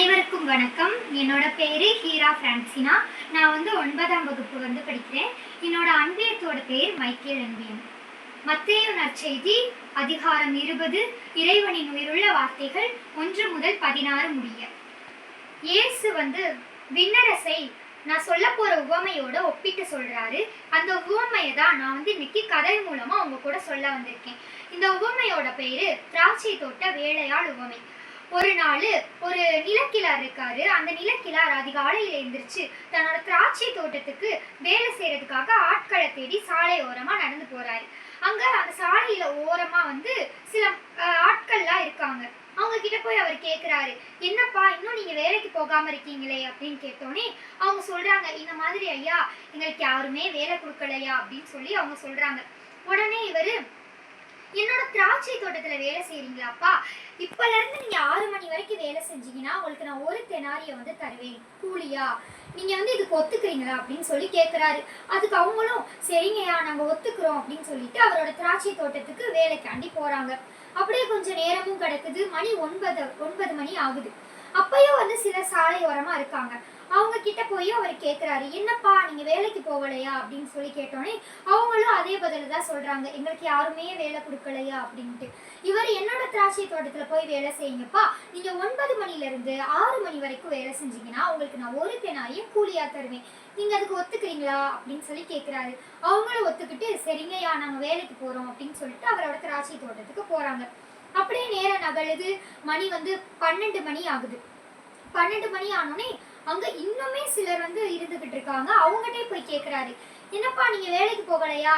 அனைவருக்கும் வணக்கம். என்னோட பேரு ஹீரா பிரான்சினா நான் வந்து ஒன்பதாம் வகுப்பு வந்து படிக்கிறேன். என்னோட அன்பியத்தோட பேர் மைக்கேல் அன்பியன் மத்திய நற்செய்தி அதிகாரம் இருபது இறைவனின் உயிருள்ள வார்த்தைகள் ஒன்று முதல் பதினாறு முடிய. இயேசு வந்து விண்ணரசை நான் சொல்ல போற உவமையோட ஒப்பிட்டு சொல்றாரு. அந்த உவமையை தான் நான் வந்து இன்னைக்கு கதை மூலமா உங்க கூட சொல்ல வந்திருக்கேன். இந்த உவமையோட பேரு திராட்சை தோட்ட வேலையாள் உவமை. ஒரு நாள் ஒரு நிலக்கிழார் இருக்காரு. அந்த நிலக்கிழார் அதிகாலையில் எழுந்திரிச்சு தன்னோட திராட்சை தோட்டத்துக்கு வேலை செய்யறதுக்காக ஆட்களை தேடி சாலை ஓரமா நடந்து போறாரு. அங்க அந்த சாலையில ஓரமா வந்து சில ஆட்கள்லாம் இருக்காங்க. அவங்க கிட்ட போய் அவர் கேட்குறாரு என்னப்பா இன்னும் நீங்க வேலைக்கு போகாம இருக்கீங்களே? அப்படின்னு கேட்டோன்னே அவங்க சொல்றாங்க இந்த மாதிரி ஐயா எங்களுக்கு யாருமே வேலை கொடுக்கலையா? அப்படின்னு சொல்லி அவங்க சொல்றாங்க. உடனே இவரு என்னோட திராட்சை தோட்டத்துல வேலை செய்றீங்களாப்பா இப்பல இருந்து நீங்க ஆறு மணி வரைக்கும் வேலை செஞ்சீங்கன்னா உங்களுக்கு நான் ஒரு தெனாரிய வந்து தருவேன். கூலியா? நீங்க வந்து இதுக்கு ஒத்துக்கிறீங்களா அப்படின்னு சொல்லி கேக்குறாரு. அதுக்கு அவங்களும் சரிங்கய்யா நாங்க ஒத்துக்கிறோம் அப்படின்னு சொல்லிட்டு அவரோட திராட்சை தோட்டத்துக்கு வேலைக்காண்டி போறாங்க. அப்படியே கொஞ்சம் நேரமும் கிடக்குது. மணி ஒன்பது ஒன்பது மணி ஆகுது. அப்பயும் வந்து சில சாலையோரமா இருக்காங்க. அவங்க கிட்ட போய் அவர் கேக்குறாரு என்னப்பா நீங்க வேலைக்கு போகலையா? அப்படின்னு சொல்லி கேட்டோன்னே அவங்களும் அதே பதில் தான் சொல்றாங்க. எங்களுக்கு யாருமே வேலை கொடுக்கலையா? அப்படின்ட்டு. இவர் என்னோட திராட்சை தோட்டத்துல போய் வேலை செய்யுங்கப்பா. நீங்க ஒன்பது மணில இருந்து ஆறு மணி வரைக்கும் வேலை செஞ்சீங்கன்னா உங்களுக்கு நான் ஒரு தெனாரியும் கூலியா தருவேன். நீங்க அதுக்கு ஒத்துக்கிறீங்களா? அப்படின்னு சொல்லி கேக்குறாரு. அவங்களும் ஒத்துக்கிட்டு சரிங்கய்யா நாங்க வேலைக்கு போறோம். அப்படின்னு சொல்லிட்டு அவரோட திராட்சை தோட்டத்துக்கு போறாங்க. அப்படியே நேரம் நகழுது மணி வந்து பன்னெண்டு மணி ஆகுது. பன்னெண்டு மணி ஆனோடனே அங்க இன்னுமே சிலர் வந்து இருந்துகிட்டு இருக்காங்க. அவங்ககிட்டே போய் கேக்குறாரு. என்னப்பா நீங்க வேலைக்கு போகலையா?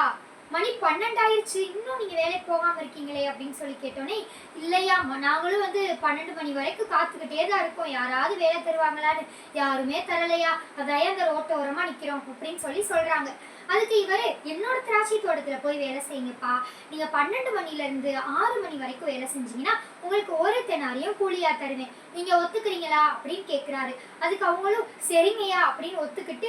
மணி பன்னெண்டாயிருச்சு. இன்னும் நீங்க வேலைக்கு போகாம இருக்கீங்களே? அப்படின்னு சொல்லி கேட்டோன்னே இல்லையா நாங்களும் வந்து பன்னெண்டு மணி வரைக்கும் காத்துக்கிட்டே தான் இருக்கோம். யாராவது வேலை தருவாங்களான்னு யாருமே தரலையா? அதான் அந்த ரோட்டோரமா நிக்கிறோம்? அப்படின்னு சொல்லி சொல்றாங்க. அதுக்கு இவரு என்னோட திராட்சை போய் வேலை செய்யுங்கப்பா. நீங்க பன்னெண்டு மணில இருந்து ஆறு மணி வரைக்கும் வேலை செஞ்சீங்கன்னா உங்களுக்கு ஒரு தெனாரியும் கூலியா தருவேன். நீங்க ஒத்துக்கிறீங்களா? அப்படின்னு கேக்குறாரு. அதுக்கு அவங்களும் சரிங்கய்யா அப்படின்னு ஒத்துக்கிட்டு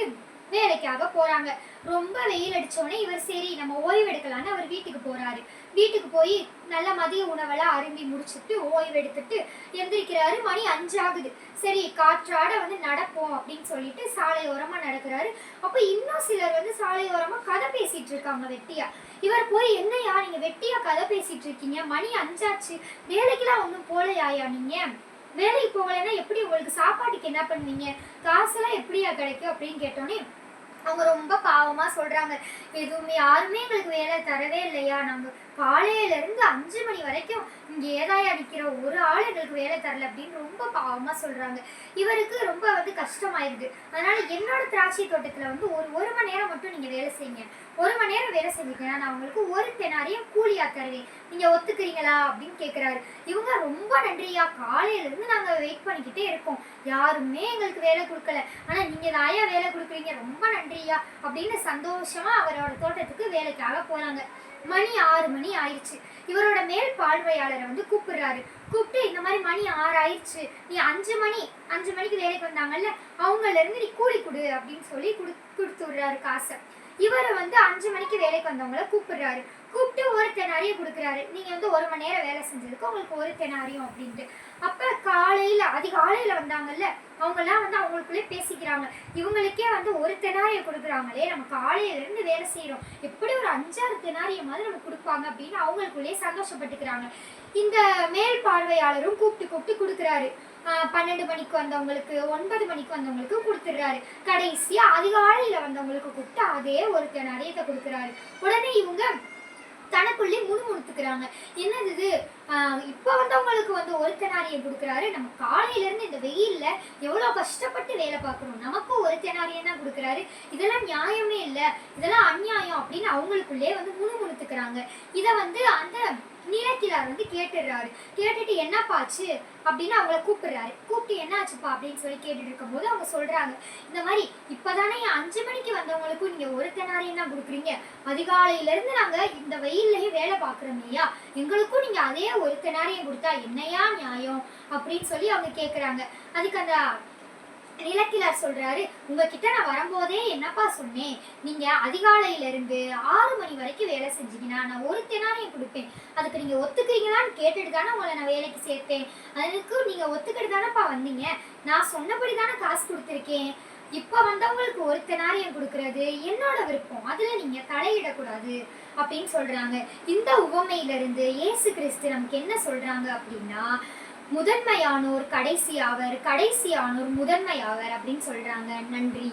வேலைக்காக போறாங்க. ரொம்ப வெயில் அடிச்சோடனே இவர் சரி நம்ம ஓய்வு எடுக்கலான்னு அவர் வீட்டுக்கு போறாரு. வீட்டுக்கு போய் நல்ல மதிய உணவெல்லாம் அருந்தி முடிச்சுட்டு ஓய்வு எடுத்துட்டு எந்திரிக்கிறாரு. மணி அஞ்சு ஆகுது சரி காற்றாட வந்து நடப்போம் அப்படின்னு சொல்லிட்டு சாலையோரமா நடக்கிறாரு. அப்ப இன்னும் சிலர் வந்து சாலையோரமா கதை பேசிட்டு இருக்காங்க வெட்டியா. இவர் போய் என்னையா நீங்க வெட்டியா கதை பேசிட்டு இருக்கீங்க? மணி அஞ்சாச்சு. வேலைக்கெல்லாம் ஒன்றும் போலையாயா நீங்க? வேலைக்கு போகலைன்னா எப்படி உங்களுக்கு சாப்பாட்டுக்கு என்ன பண்ணுவீங்க? காசெல்லாம் எப்படியா கிடைக்கும்? அப்படின்னு கேட்டோன்னே அவங்க ரொம்ப பாவமா சொல்றாங்க. எதுவுமே யாருமே எங்களுக்கு வேலை தரவே இல்லையா? நாங்கள் காலையில இருந்து அஞ்சு மணி வரைக்கும் இங்க ஏதாயா நிக்கிறோம் ஒரு ஆள் எங்களுக்கு வேலை தரல அப்படின்னு ரொம்ப பாவமா சொல்றாங்க. இவருக்கு ரொம்ப வந்து கஷ்டமாயிருது அதனால என்னோட திராட்சை தோட்டத்துல வந்து ஒரு ஒரு மணி நேரம் மட்டும் நீங்க வேலை செய்யுங்க. ஒரு மணி நேரம் வேலை செஞ்சீங்கன்னா நான் உங்களுக்கு ஒரு தெனாரியும் கூலியா தருவேன். நீங்க ஒத்துக்கிறீங்களா அப்படின்னு கேக்குறாரு. இவங்க ரொம்ப நன்றியா காலையில இருந்து நாங்க வெயிட் பண்ணிக்கிட்டே இருக்கோம். யாருமே எங்களுக்கு வேலை கொடுக்கல. ஆனா நீங்கள் தாயா வேலை கொடுக்குறீங்க ரொம்ப நன்றியா? அப்படின்னு சந்தோஷமா அவரோட தோட்டத்துக்கு வேலைக்காக போறாங்க. மணி ஆறு மணி ஆயிடுச்சு. இவரோட மேல் பார்வையாளரை வந்து கூப்பிடுறாரு. கூப்பிட்டு இந்த மாதிரி மணி ஆறு ஆயிடுச்சு. நீ அஞ்சு மணி அஞ்சு மணிக்கு வேலைக்கு வந்தாங்கல்ல அவங்கள இருந்து நீ கூலி கொடு அப்படின்னு சொல்லி குடு கொடுத்து விடுறாரு காசை. இவர் வந்து அஞ்சு மணிக்கு வேலைக்கு வந்தவங்கள கூப்பிடுறாரு. கூப்பிட்டு ஒரு தெனாரியம் கொடுக்குறாரு. நீங்கள் வந்து ஒரு மணி நேரம் வேலை செஞ்சதுக்கு உங்களுக்கு ஒரு தெனாரியம் அப்படின்ட்டு. அப்போ காலையில் அதிகாலையில் வந்தாங்கல்ல அவங்கெல்லாம் வந்து அவங்களுக்குள்ளே பேசிக்கிறாங்க. இவங்களுக்கே வந்து ஒரு தெனாரியம் கொடுக்குறாங்களே நம்ம காலையில இருந்து வேலை செய்கிறோம் எப்படி ஒரு அஞ்சாறு தெனாரியம் மாதிரி நம்ம கொடுப்பாங்க அப்படின்னு அவங்களுக்குள்ளேயே சந்தோஷப்பட்டுக்கிறாங்க. இந்த மேல் பார்வையாளரும் கூப்பிட்டு கூப்பிட்டு கொடுக்குறாரு. பன்னெண்டு மணிக்கு வந்தவங்களுக்கு ஒன்பது மணிக்கு வந்தவங்களுக்கு கொடுத்துடுறாரு. கடைசியா அதிகாலையில வந்தவங்களுக்கு கொடுத்து அதே ஒரு நிறையத்தை கொடுக்குறாரு. உடனே இவங்க தனக்குள்ளே முணுமுணுத்துக்கிறாங்க. என்னது இது? இப்போ வந்தவங்களுக்கு வந்து ஒரு தெனாரியம் கொடுக்குறாரு. நம்ம காலையிலேருந்து இந்த வெயிலில் எவ்வளோ கஷ்டப்பட்டு வேலை பார்க்குறோம் நமக்கும் ஒரு தெனாரியம் தான் கொடுக்குறாரு. இதெல்லாம் நியாயமே இல்லை. இதெல்லாம் அநியாயம் அப்படின்னு அவங்களுக்குள்ளே வந்து முணுமுணுத்துக்கிறாங்க. இதை வந்து அந்த நிலக்கிழார் வந்து கேட்டுடுறாரு. கேட்டுட்டு என்னப்பாச்சு? அப்படின்னு அவங்கள கூப்பிடுறாரு. கூப்பிட்டு என்னாச்சுப்பா அப்படின்னு சொல்லி கேட்டுட்டு இருக்கும்போது அவங்க சொல்றாங்க இந்த மாதிரி இப்பதானே அஞ்சு மணிக்கு வந்தவங்களுக்கும் நீங்க ஒரு தெனாரியம் தான் கொடுக்குறீங்க. அதிகாலையில இருந்து நாங்க இந்த வெயில்லயும் வேலை பார்க்குறோம் இல்லையா எங்களுக்கும் நீங்க அதே ஒரு தெனாரியம் கொடுத்தா என்னையா நியாயம்? அப்படின்னு சொல்லி அவங்க கேக்குறாங்க. அதுக்கு அந்த நிலக்கிழார் சொல்றாரு உங்ககிட்ட நான் வரும்போதே என்னப்பா சொன்னேன்? நீங்க அதிகாலையில இருந்து ஆறு மணி வரைக்கும் வேலை செஞ்சீங்கன்னா நான் ஒரு தெனாரியம் கொடுப்பேன். அதுக்கு நீங்க ஒத்துக்கிறீங்களான்னு கேட்டுட்டு தானே உங்களை நான் வேலைக்கு சேர்த்தேன் அதுக்கு நீங்க ஒத்துக்கிட்டு தானேப்பா வந்தீங்க? நான் சொன்னபடி தானே காசு கொடுத்துருக்கேன். இப்போ வந்தவங்களுக்கு ஒரு தினாரியம் கொடுக்கறது என்னோட விருப்பம். அதுல நீங்க தலையிடக்கூடாது. அப்படின்னு சொல்றாங்க. இந்த உவமையில இருந்து இயேசு கிறிஸ்து நமக்கு என்ன சொல்றாங்க அப்படின்னா முதன்மையானோர் கடைசியாவர் கடைசியானோர் முதன்மையாவர் அப்படின்னு சொல்றாங்க. நன்றி.